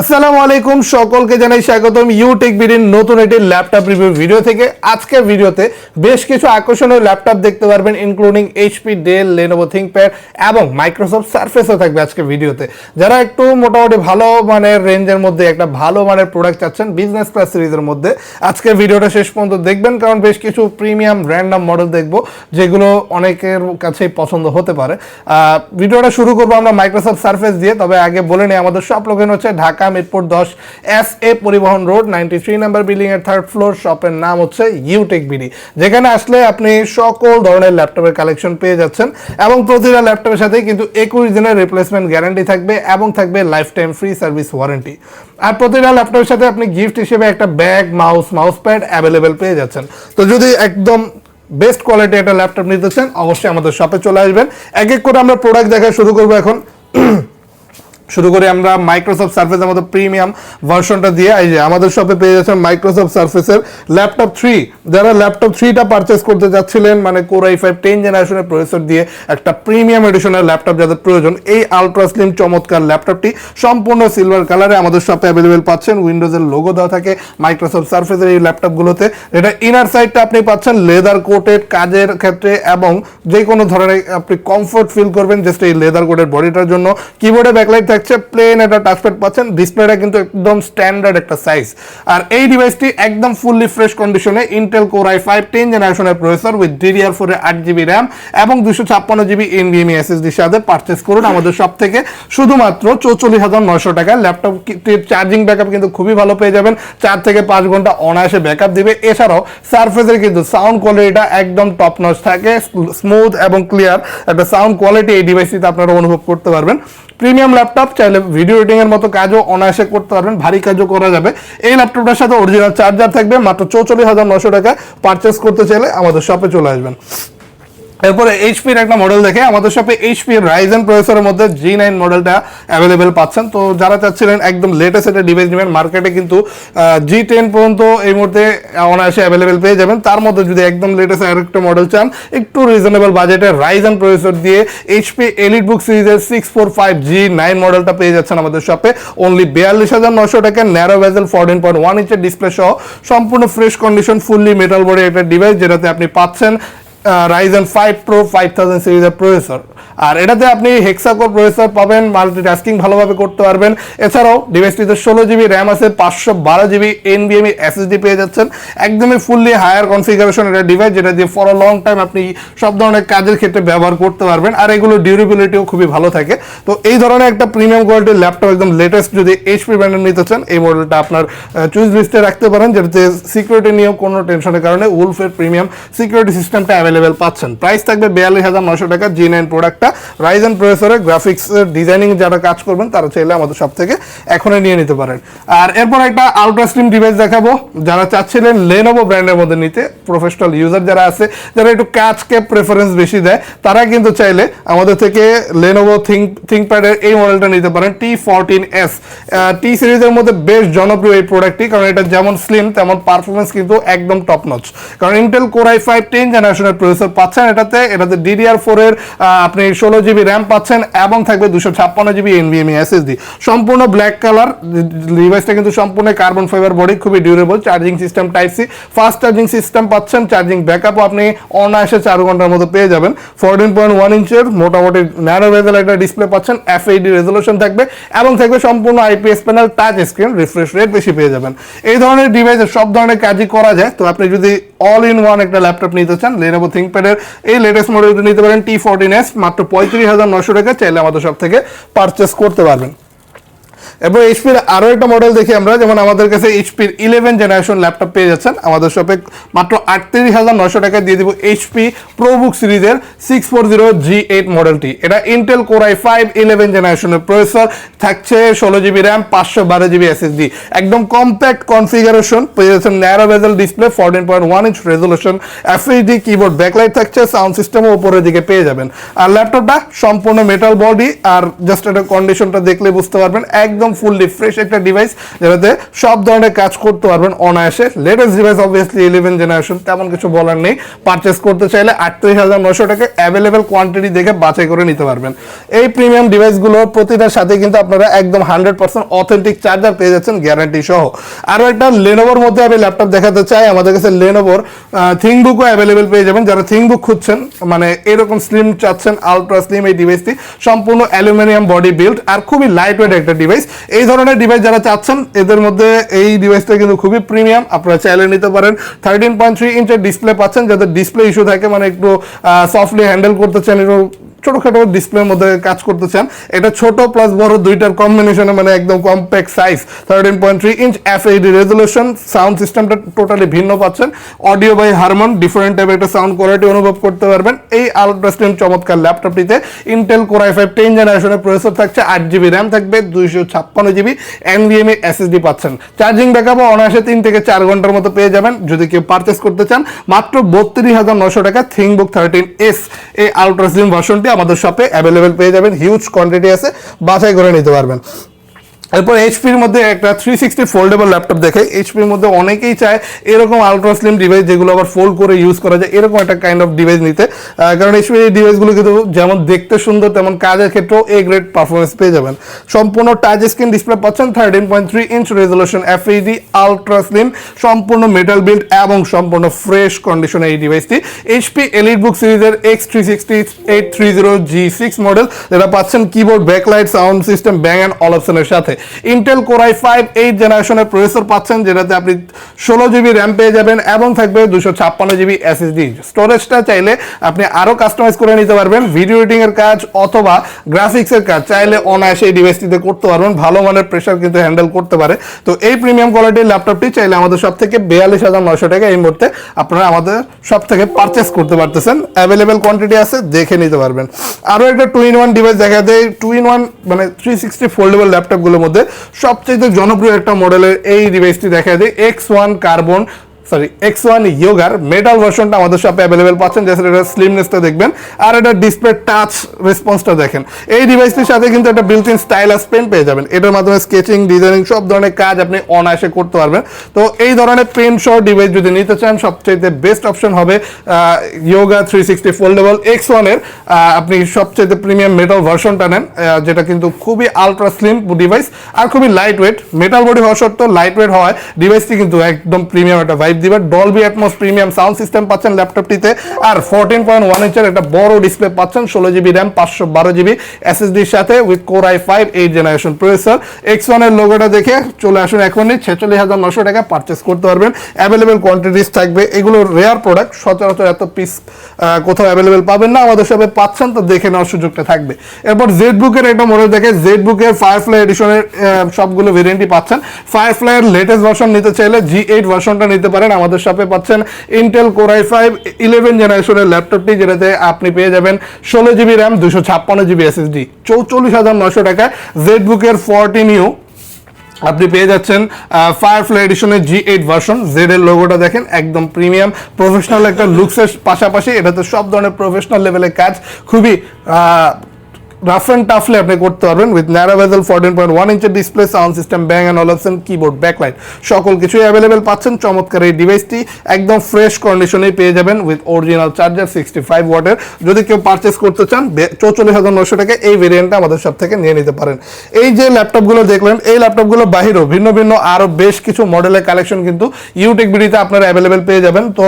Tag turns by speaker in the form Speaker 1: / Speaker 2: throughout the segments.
Speaker 1: আসসালামু আলাইকুম, সকলকে জানাই স্বাগতম। ইউটেক বিডির নতুন একটি ল্যাপটপ রিভিউ ভিডিও থেকে। আজকের ভিডিওতে বেশ কিছু আকর্ষণীয় ল্যাপটপ দেখতে পারবেন including HP Dell Lenovo ThinkPad এবং মাইক্রোসফট সার্ফেসও থাকবে আজকে ভিডিওতে যারা একটু মোটামুটি ভালো মানের রেঞ্জের মধ্যে, একটা ভালো মানের প্রোডাক্ট চাচ্ছেন বিজনেস ক্লাস সিরিজের মধ্যে আজকে ভিডিওটা শেষ পর্যন্ত দেখবেন, কারণ বেশ কিছু প্রিমিয়াম র্যান্ডাম মডেল দেখব, যেগুলো অনেকের কাছেই পছন্দ হতে পারে। ভিডিওটা শুরু করব আমরা মাইক্রোসফট সার্ফেস দিয়ে, তবে আগে বলে নিই, আমাদের সব লোকেন হচ্ছে ঢাকা মিরপুর দশ S A Paribahan road ninety three number building এর থার্ড ফ্লোর শপের নাম হচ্ছে ইউটেক বিডি যেখানে আসলে আপনি সকল ধরনের ল্যাপটপের কালেকশন পেয়ে যাচ্ছেন এবং প্রতিটা ল্যাপটপের সাথে কিন্তু একুশ দিনের রিপ্লেসমেন্ট গ্যারান্টি থাকবে এবং থাকবে life time free service warranty আর প্রতিটা ল্যাপটপের সাথে আপনি গিফট হিসেবে একটা bag mouse mouse pad available পেয়ে যাচ্ছেন। তো যদি একদম বেস্ট কোয়ালিটি একটা ল্যাপটপ নিতে চান, অবশ্যই আমাদের শপে চলে আসবেন। এক এক করে আমরা প্রোডাক্ট দেখা শুরু করব এখন। শুরু করি আমরা মাইক্রোসফট সার্ফেসের মতো প্রিমিয়াম ভার্সনটা দিয়ে। এই যে আমাদের শপে পেয়ে যাচ্ছেন মাইক্রোসফট সার্ফেসের ল্যাপটপ থ্রি যারা ল্যাপটপ থ্রিটা পারচেস করতে যাচ্ছিলেন মানে কোর আই ফাইভ টেন জেনারেশনের প্রসেসর দিয়ে একটা প্রিমিয়াম এডিশনের ল্যাপটপ যাদের প্রয়োজন, এই আলট্রা স্লিম চমৎকার ল্যাপটপটি সম্পূর্ণ সিলভার কালারে আমাদের শপে অ্যাভেলেবেল পাচ্ছেন। উইন্ডোজের লোগো দেওয়া থাকে মাইক্রোসফট সার্ফেসের এই ল্যাপটপগুলোতে এটা ইনার সাইডটা আপনি পাচ্ছেন লেদার কোটেড কাজের ক্ষেত্রে এবং যে কোনো ধরনের আপনি কমফোর্ট ফিল করবেন জাস্ট এই লেদার কোটেড বডিটার জন্য। কিবোর্ডে ব্যাকলাইট থাকছে। প্লেন একটা টাচপ্যাড পাচ্ছেন ডিসপ্লেটা কিন্তু একদম স্ট্যান্ডার্ড একটা সাইজ আর এই ডিভাইসটি একদম ফুললি ফ্রেশ কন্ডিশনে Intel core i five ten জেনারেশনের প্রসেসর উইথ ডিডিআর ফোরের আট জিবি র্যাম এবং দুশো ছাপ্পান্ন জিবি এনভিএমই এসএসডির সাথে পারচেস করুন। আমাদের সব থেকে শুধুমাত্র চৌচল্লিশ হাজার নয়শো টাকা। ল্যাপটপটির চার্জিং ব্যাকআপ কিন্তু খুবই ভালো পেয়ে যাবেন। চার থেকে পাঁচ ঘণ্টা অনায়াসে ব্যাকআপ দিবে। এছাড়াও সার্ফেসের কিন্তু সাউন্ড কোয়ালিটিটা একদম টপ নচ থাকে। স্মুথ এবং ক্লিয়ার একটা সাউন্ড কোয়ালিটি এই ডিভাইসটিতে আপনারা অনুভব করতে পারবেন। প্রিমিয়াম ল্যাপটপ চাইলে ভিডিও এডিটিং এর মতো কাজও অনায়াসে করতে পারবেন, ভারী কাজও করা যাবে। এই ল্যাপটপটার সাথে অরিজিনাল চার্জার থাকবে, মাত্র চৌচল্লিশ হাজার নশো টাকা পারচেস করতে চাইলে আমাদের শপে চলে আসবেন। এরপরে এইচপির একটা মডেল দেখে আমাদের শপে এইচপি রাইজেন প্রসেসরের মধ্যে জি নাইন মডেলটা অ্যাভেলেবেল পাচ্ছেন। তো যারা চাচ্ছিলেন একদম লেটেস্ট একটা ডিভাইস নেবেন মার্কেটে কিন্তু জি টেন পর্যন্ত এই মুহূর্তে অনায়াসে অ্যাভেলেবেল পেয়ে যাবেন। তার মধ্যে যদি একদম লেটেস্ট আরেকটা মডেল চান, একটু রিজনেবল বাজেটে রাইজেন প্রসেসর দিয়ে এইচপি এলিট বুক সিরিজের six four five G nine মডেলটা পেয়ে যাচ্ছেন আমাদের শপে অনলি বিয়াল্লিশ হাজার নশো টাকা narrow bezel fourteen point one ইঞ্চের display সহ, সম্পূর্ণ fresh condition fully metal body একটা ডিভাইস যেটাতে আপনি পাচ্ছেন Ryzen five pro five thousand সিরিজের প্রসেসর আর এটাতে আপনি হেক্সাকোর প্রসেসর পাবেন মাল্টিটাস্কিং ভালোভাবে করতে পারবেন। এছাড়াও ডিভাইসটিতে ষোলো জিবি র্যাম আছে, পাঁচশো বারো জিবি এনবিএমই এসএসডি পেয়ে যাচ্ছেন। একদমই ফুললি হায়ার কনফিগারেশন একটা ডিভাইস যেটা দিয়ে ফর লং টাইম আপনি সব ধরনের কাজের ক্ষেত্রে ব্যবহার করতে পারবেন। আর এগুলো ডিউরেবিলিটিও খুবই ভালো থাকে। তো এই ধরনের একটা প্রিমিয়াম কোয়ালিটির ল্যাপটপ একদম লেটেস্ট যদি এইচপি ব্র্যান্ডের নিতে চান, এই মডেলটা আপনার চুজ লিস্টে রাখতে পারেন, যেটাতে সিকিউরিটি নিয়েও কোনো টেনশনের কারণে উলফের প্রিমিয়াম সিকিউরিটি সিস্টেমটা অ্যাভেলেবেল পাচ্ছেন। প্রাইস থাকবে বিয়াল্লিশ হাজার নশো টাকা জি নাইন প্রোডাক্টটা রাইজেন প্রসেসরে গ্রাফিক্স ডিজাইনিং যারা কাজ করবেন, তারা চাইলে আমাদের সব থেকে এখনই নিয়ে নিতে পারেন। আর এরপর একটা আলট্রা স্লিম ডিভাইস দেখাবো। যারা চাচ্ছিলেন লেনোভো ব্র্যান্ডের মধ্যে নিতে প্রফেশনাল ইউজার যারা আছে, যারা একটু কাজকে প্রেফারেন্স বেশি দেয়, তারা কিন্তু চাইলে আমাদের থেকে লেনোভো থিঙ্ক থিঙ্কপ্যাডের এই মডেলটা নিতে পারেন টি ফোরটিন এস টি সিরিজের মধ্যে বেশ জনপ্রিয় এই প্রোডাক্টটি কারণ এটা যেমন স্লিম তেমন পারফরমেন্স কিন্তু একদম টপ নচ কারণ Intel core i five ten জেনারেশনের প্রসেসর পাচ্ছেন এটাতে। এটাতে ডিডিআর ফোর এর আপনি ষোলো জিবি র্যাম পাচ্ছেন এবং থাকবে দুশো ছাপ্পান্ন জিবি এনভিএমই এসএসডি সম্পূর্ণ ব্ল্যাক কালার ডিভাইসটা কিন্তু সম্পূর্ণ কার্বন ফাইবার বডি খুবই durable charging system type C fast charging system পাচ্ছেন চার্জিং ব্যাকআপও আপনি অনায়াসে চার ঘণ্টার মতো পেয়ে যাবেন। ফোরটিন পয়েন্ট ওয়ান ইঞ্চের, মোটামুটি ন্যারো ভেজেল একটা ডিসপ্লে পাচ্ছেন এফএইডি রেজলিউশন থাকবে এবং থাকবে সম্পূর্ণ IPS panel touch screen refresh rate বেশি পেয়ে যাবেন। এই ধরনের ডিভাইসে সব ধরনের কাজই করা যায়। তো আপনি যদি অল ইন ওয়ান একটা ল্যাপটপ নিতে চান লেনোভো থিঙ্কপ্যাডের এই লেটেস্ট মডেলটি নিতে পারেন টি ফোরটিন এস মাত্র পঁয়ত্রিশ হাজার নশো টাকা চাইলে আমাদের সব থেকে পারচেস করতে পারবেন। এরপর এইচপির আরও একটা মডেল দেখি আমরা, যেমন আমাদের কাছে এইচপির ইলেভেন জেনারেশন ল্যাপটপ পেয়ে যাচ্ছেন। আমাদের শপে মাত্র আটত্রিশ হাজার নশো টাকা দিয়ে দিব এইচপি প্রোবুক সিরিজের six four zero G eight মডেলটি এটা Intel core i five eleven জেনারেশনের প্রসেসর থাকছে ষোলো জিবি র্যাম পাঁচশো বারো জিবি এসএসডি একদম কম্প্যাক্ট কনফিগারেশন পেয়ে যাচ্ছেন narrow bezel display fourteen point one inch resolution FHD keyboard backlight থাকছে সাউন্ড সিস্টেমও উপরের দিকে পেয়ে যাবেন। আর ল্যাপটপটা সম্পূর্ণ মেটাল বডি আর জাস্ট এটা কন্ডিশনটা দেখলে বুঝতে পারবেন, একদম একদম ফুললি ফ্রেশ একটা ডিভাইস যেটাতে সব ধরনের কাজ করতে পারবেন অনায়াসে। Latest device obviously eleven generation তেমন কিছু বলার নেই। পারচেস করতে চাইলে আটত্রিশ হাজার নশো টাকা অ্যাভেলেবেল কোয়ান্টিটি দেখে বাছাই করে নিতে পারবেন। এই প্রিমিয়াম ডিভাইসগুলোর প্রতিটার সাথে কিন্তু আপনারা একদম হান্ড্রেড পার্সেন্ট অথেন্টিক চার্জার পেয়ে যাচ্ছেন গ্যারান্টি সহ। আরও একটা লেনোভোর মধ্যে আমি ল্যাপটপ দেখাতে চাই। আমাদের কাছে লেনোভোর থিংবুকও অ্যাভেলেবেল পেয়ে যাবেন। যারা থিংবুক খুঁজছেন মানে এরকম স্লিম চাচ্ছেন আলট্রা স্লিম এই ডিভাইসটি সম্পূর্ণ অ্যালুমিনিয়াম বডি বিল্ড আর খুবই লাইট ওয়েট একটা ডিভাইস এই ধরনের ডিভাইস যারা চাচ্ছেন, এদের মধ্যে এই ডিভাইসটা কিন্তু খুবই প্রিমিয়াম আপনারা চাইলে নিতে পারেন। থার্টিন পয়েন্ট থ্রি ইঞ্চের ডিসপ্লে পাচ্ছেন। যাদের ডিসপ্লে ইস্যু থাকে মানে একটু সফটলি হ্যান্ডেল করতে চান, একটু ছোটখাটো ডিসপ্লের মধ্যে কাজ করতে চান এটা ছোট প্লাস বড় দুইটার কম্বিনেশনে মানে একদম compact size thirteen point three inch F HD resolution sound সিস্টেমটা টোটালি ভিন্ন পাচ্ছেন। অডিও বাই হারমন ডিফারেন্ট টাইপের একটা সাউন্ড কোয়ালিটি অনুভব করতে পারবেন। এই আলট্রা স্লিম চমৎকার ল্যাপটপটিতে Intel core i five ten জেনারেশনের প্রসেসর থাকছে, আট জিবি র্যাম থাকবে, দুইশো ছাপ্পান্ন জিবি এনভিএমই এসএসডি পাচ্ছেন। চার্জিং ব্যাকআপও অনায়াসে তিন থেকে চার ঘণ্টার মতো পেয়ে যাবেন। যদি কেউ পারচেস করতে চান, মাত্র বত্রিশ হাজার নশো টাকা থিংবুক থার্টিন এস এই আলট্রা স্লিম ভার্সনটি আমাদের শপে অ্যাভেলেবেল পেয়ে যাবেন হিউজ কোয়ান্টিটি আছে বাছাই করে নিতে পারবেন। এরপর এইচপির মধ্যে একটা থ্রি সিক্সটি ফোল্ডেবল ল্যাপটপ দেখে এইচপির মধ্যে অনেকেই চায় এরকম আলট্রা স্লিম ডিভাইস যেগুলো আবার ফোল্ড করে ইউজ করা যায়, এরকম একটা কাইন্ড অফ ডিভাইস নিতে। কারণ এইচপির এই ডিভাইসগুলো কিন্তু যেমন দেখতে সুন্দর, তেমন কাজের ক্ষেত্রেও এ গ্রেড পারফরমেন্স পেয়ে যাবেন। সম্পূর্ণ টাচ স্ক্রিন ডিসপ্লে পাচ্ছেন thirteen point three inch resolution FHD ultra slim সম্পূর্ণ মেটাল বিল্ড এবং সম্পূর্ণ ফ্রেশ কন্ডিশনে এই ডিভাইসটি এইচপি এলিট বুক সিরিজের X three sixty eight three zero G six model যেটা পাচ্ছেন keyboard backlight sound system Bang and all সাথে। Intel core i five eight জেনারেশনের প্রসেসর পাচ্ছেন, যেটাতে আপনি ষোলো জিবি র্যাম পেয়ে যাবেন এবং থাকবে দুশো ছাপ্পান্ন জিবি এসএসডি স্টোরেজটা চাইলে আপনি আরও কাস্টমাইজ করে নিতে পারবেন ভিডিও এডিটিং এর কাজ অথবা গ্রাফিক্সের কাজ। চাইলে অনায়াসে এই ডিভাইসটিতে করতে পারবেন, ভালো মানের প্রেশার কিন্তু হ্যান্ডেল করতে পারে। তো এই প্রিমিয়াম কোয়ালিটির ল্যাপটপটি চাইলে আমাদের সব থেকে বিয়াল্লিশ হাজার নয়শো টাকা এই মুহূর্তে আপনারা আমাদের সব থেকে পারচেস করতে পারতেছেন। অ্যাভেলেবেল কোয়ান্টিটি আছে, দেখে নিতে পারবেন। আরও একটা টু ইন ওয়ান ডিভাইস দেখা যায় টু ইন ওয়ান মানে থ্রি সিক্সটি ফোল্ডেবল ল্যাপটপগুলোর মধ্যে সবচেয়ে জনপ্রিয় একটা মডেলের এই ডিভাইসটি দেখা যায় X one carbon sorry X one ইয়োগার metal ভার্সনটা আমাদের শপে অ্যাভেলেবেল পাচ্ছেন। যেটা এটা স্লিমনেসটা দেখবেন। আর এটা ডিসপ্লে টাচ রেসপন্সটা দেখেন। এই ডিভাইসটির সাথে কিন্তু একটা বিল্ট ইন স্টাইলাস পেন পেয়ে যাবেন। এটার মাধ্যমে স্কেচিং ডিজাইনিং সব ধরনের কাজ আপনি অনায়াসে করতে পারবেন। তো এই ধরনের পেন সহ ডিভাইস যদি নিতে চান সবচেয়ে বেস্ট অপশন হবে Yoga three sixty foldable X ওয়ানের আপনি সবচেয়ে প্রিমিয়াম মেটাল ভার্সনটা নেন। যেটা কিন্তু খুবই আলট্রা স্লিম ডিভাইস আর খুবই লাইট ওয়েট মেটাল বডি হওয়া সত্ত্বেও লাইট ওয়েট হওয়ায় ডিভাইসটি কিন্তু একদম প্রিমিয়াম একটা ভাইব দিবে। Dolby Atmos premium sound system পাচ্ছেন ল্যাপটপটিতে আর ফোরটিন পয়েন্ট ওয়ান ইঞ্চের একটা বড় ডিসপ্লে পাচ্ছেন, ষোলো জিবি র্যাম পাঁচশো বারো জিবি এসএসডির সাথে with core i five eight generation processor X ওয়ানের লোগোটা দেখে চলে আসুন এখনই। ছেচল্লিশ হাজার নশো টাকা পারচেস করতে পারবেন। অ্যাভেলেবেল কোয়ান্টিটিস থাকবে। এগুলো রেয়ার প্রোডাক্ট সচরাচর এত পিস কোথাও অ্যাভেলেবেল পাবেন না। আমাদের সবে পাচ্ছেন, তো দেখে নেওয়ার সুযোগটা থাকবে। এরপর জেড বুকের একটা মডেল দেখে জেড বুকের ফায়ারফ্লাই এডিশনের সবগুলো ভেরিয়েন্টই পাচ্ছেন। ফায়ারফ্লাইয়ের লেটেস্ট ভার্সন নিতে চাইলে জি এইট ভার্সনটা নিতে পারেন। আমাদের শপে পাচ্ছেন ইন্টেল কোরাই ফাইভ ইলেভেন জেনারেশনের ল্যাপটপটি যেটাতে আপনি পেয়ে যাবেন ষোলো জিবি র্যাম দুশো ছাপ্পান্ন জিবি এসএসডি চৌচল্লিশ হাজার নশো টাকায় জেড বুকের ফোরটিন ইউ আপনি পেয়ে যাচ্ছেন ফায়ারফ্লাই এডিশনের জি এইট ভার্সন জেড এর লোগোটা দেখেন, একদম প্রিমিয়াম প্রফেশনাল একটা লুকসের পাশাপাশি, এটাতে সব ধরনের প্রফেশনাল লেভেলের কাজ, খুবই রাফ অ্যান্ড টাফলে আপনি করতে পারবেন with narrow bezel fourteen point one ইঞ্চের display sound system Bang and all option keyboard backlight সকল কিছুই অ্যাভেলেবেল পাচ্ছেন। চমৎকার এই ডিভাইসটি একদম ফ্রেশ কন্ডিশনেই পেয়ে যাবেন with original charger sixty five ওয়াটের যদি কেউ পারচেস করতে চান চৌচল্লিশ হাজার নশো টাকা এই ভেরিয়েন্টটা আমাদের সব থেকে নিয়ে নিতে পারেন। এই যে ল্যাপটপগুলো দেখলেন, এই ল্যাপটপগুলো বাহিরেও ভিন্ন ভিন্ন আরও বেশ কিছু মডেলের কালেকশন কিন্তু ইউটেক বিডিতে আপনারা অ্যাভেলেবেল পেয়ে যাবেন। তো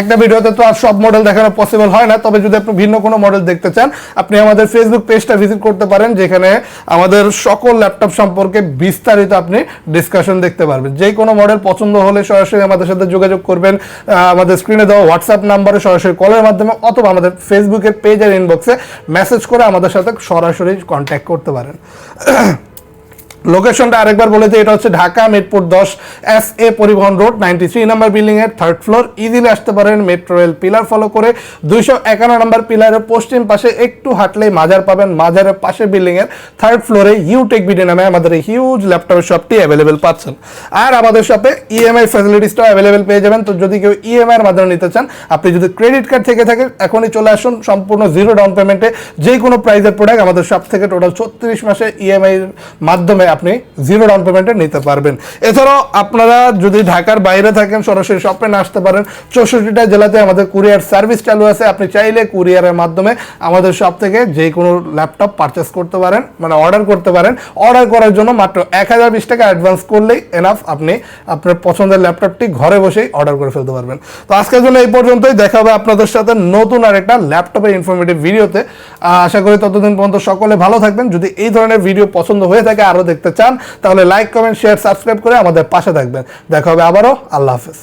Speaker 1: একটা ভিডিওতে তো আর সব মডেল দেখানো পসিবল হয় না, তবে যদি আপনি ভিন্ন কোনো মডেল দেখতে চান, আপনি আমাদের ফেসবুক পেজটা ভিজিট করতে পারেন, যেখানে আমাদের সকল ল্যাপটপ সম্পর্কে বিস্তারিত আপনি ডিসকাশন দেখতে পারবেন। যে কোনো মডেল পছন্দ হলে সরাসরি আমাদের সাথে যোগাযোগ করবেন আমাদের স্ক্রিনে দেওয়া হোয়াটসঅ্যাপ নাম্বারে সরাসরি কলের মাধ্যমে, অথবা আমাদের ফেসবুকের পেজের ইনবক্সে মেসেজ করে আমাদের সাথে সরাসরি কন্ট্যাক্ট করতে পারেন। লোকেশনটা আরেকবার বলে দিই, এটা হচ্ছে ঢাকা মিরপুর দশ S A Paribahan road ninety three number building এর থার্ড ফ্লোর ইজিলি আসতে পারেন মেট্রো রেল পিলার ফলো করে। দুইশো একান্ন নাম্বার পিলারের পশ্চিম পাশে একটু হাঁটলেই মাজার পাবেন। মাজারের পাশে বিল্ডিং এর থার্ড ফ্লোরে ইউটেক বিডি নামে আমাদের এই হিউজ ল্যাপটপের শপটি অ্যাভেলেবেল পাচ্ছেন। আর আমাদের শপে ইএমআই ফ্যাসিলিটিসটাও অ্যাভেলেবেল পেয়ে যাবেন। তো যদি কেউ ইএমআই এর মাধ্যমে নিতে চান, আপনি যদি ক্রেডিট কার্ড থেকে থাকে এখনই চলে আসুন সম্পূর্ণ জিরো ডাউন পেমেন্টে যে কোনো প্রাইজের প্রোডাক্ট আমাদের শপ থেকে টোটাল ছত্রিশ মাসে ইএমআই এর মাধ্যমে আপনি জিরো ডাউন পেমেন্টে নিতে পারবেন। এছাড়াও আপনারা যদি ঢাকার বাইরে থাকেন, সরাসরি শপে না আসতে পারেন, চৌষট্টিটা জেলাতে আমাদের কুরিয়ার সার্ভিস চালু আছে। আপনি চাইলে কুরিয়ারের মাধ্যমে আমাদের শপ থেকে যে কোনো ল্যাপটপ পারচেস করতে পারেন মানে অর্ডার করতে পারেন। অর্ডার করার জন্য মাত্র এক হাজার বিশ টাকা অ্যাডভান্স করলেই এনাফ আপনি আপনার পছন্দের ল্যাপটপটি ঘরে বসেই অর্ডার করে ফেলতে পারবেন। তো আজকের জন্য এই পর্যন্তই। দেখা হবে আপনাদের সাথে নতুন আর একটা ল্যাপটপের ইনফরমেটিভ ভিডিওতে আশা করি ততদিন পর্যন্ত সকলে ভালো থাকবেন। যদি এই ধরনের ভিডিও পছন্দ হয়ে থাকে, আরও দেখতে চান, তাহলে লাইক কমেন্ট শেয়ার সাবস্ক্রাইব করে আমাদের পাশে থাকবেন। দেখা হবে আবারও। আল্লাহ হাফেজ।